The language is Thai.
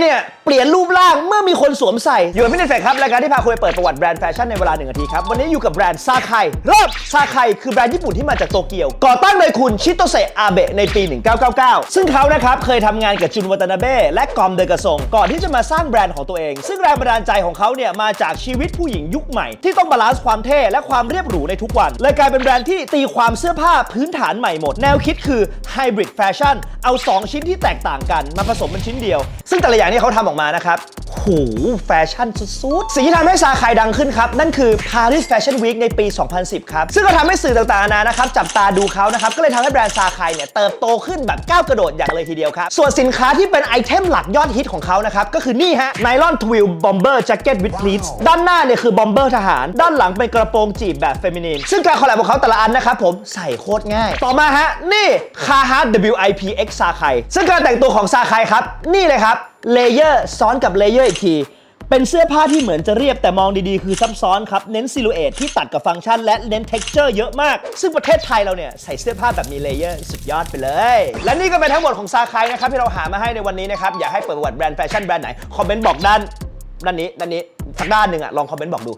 เนี่ย เปลี่ยนรูปร่างเมื่อมีคนสวมใส่อยู่กับพี่เนตเฟครับรายการที่พาคุณไปเปิดประวัติแบรนด์แฟชั่นในเวลาหนึ่งนาทีครับ วันนี้อยู่กับแบรนด์ซาไคเริ่มซาไคคือแบรนด์ญี่ปุ่นที่มาจากโตเกียว ก่อตั้งโดยคุณชิโตเซะอาเบะในปี 1999 ซึ่งเขานะครับเคยทำงานกับจุนวัตนาเบะและกอมเดกะซงก่อนที่จะมาสร้างแบรนด์ของตัวเอง ซึ่งแรงบันดาลใจของเขาเนี่ยมาจากชีวิตผู้หญิงยุคใหม่ ที่ต้องบาลานซ์ความเท่และความเรียบหรูในทุกวันเลยกลายเป็นแบรนด์ที่ตีความเสื้อผ้าพื้นฐานใหม่หมด แนวคิดคือไฮบริดแฟชั่นเอา 2 ชิ้นที่แตกต่างกันมาผสมเป็นชิ้นเดียว ซึ่งแต่ละอย่างที่เขาทำออกมานะครับโหแฟชั่นสุดๆ สิ่งที่ทำให้ซาไคดังขึ้นครับ นั่นคือ Paris Fashion Week ในปี 2010 ครับ ซึ่งก็ทำให้สื่อต่างๆนานะครับ จับตาดูเขานะครับ ก็เลยทำให้แบรนด์ซาไคเนี่ย เติบโตขึ้นแบบก้าวกระโดดอย่างเลยทีเดียวครับ ส่วนสินค้าที่เป็นไอเทมหลักยอดฮิตของเขานะครับ ก็คือนี่ฮะ Nylon Twill Bomber Jacket with Pleats ด้านหน้าเนี่ยคือบอมเบอร์ทหาร ด้านหลังเป็นกระโปรงจีบแบบเฟมินีนซึ่งการคอลแลบของเขาแต่ละอันนะครับผมใส่โคตรง่าย ต่อมาฮะนี่ Carhartt WIPX ซาไคซึ่งการแต่งตัวของซาไคครับนี่เลยครับ เลเยอร์ซ้อนกับเลเยอร์อีกที เป็นเสื้อผ้าที่เหมือนจะเรียบแต่มองดีๆ คือซับซ้อนครับ เน้นซิลูเอทที่ตัดกับฟังก์ชันและเน้นเท็กเจอร์เยอะมาก ซึ่งประเทศไทยเราเนี่ย ใส่เสื้อผ้าแบบมีเลเยอร์สุดยอดไปเลย และนี่ก็เป็นทั้งหมดของซาคายนะครับที่เราหามาให้ในวันนี้นะครับ อยากให้เปิดประวัติแบรนด์แฟชั่นแบรนด์ไหน คอมเมนต์บอกด้านด้านนี้ด้านนี้สักด้านหนึ่งอะลองคอมเมนต์บอกดู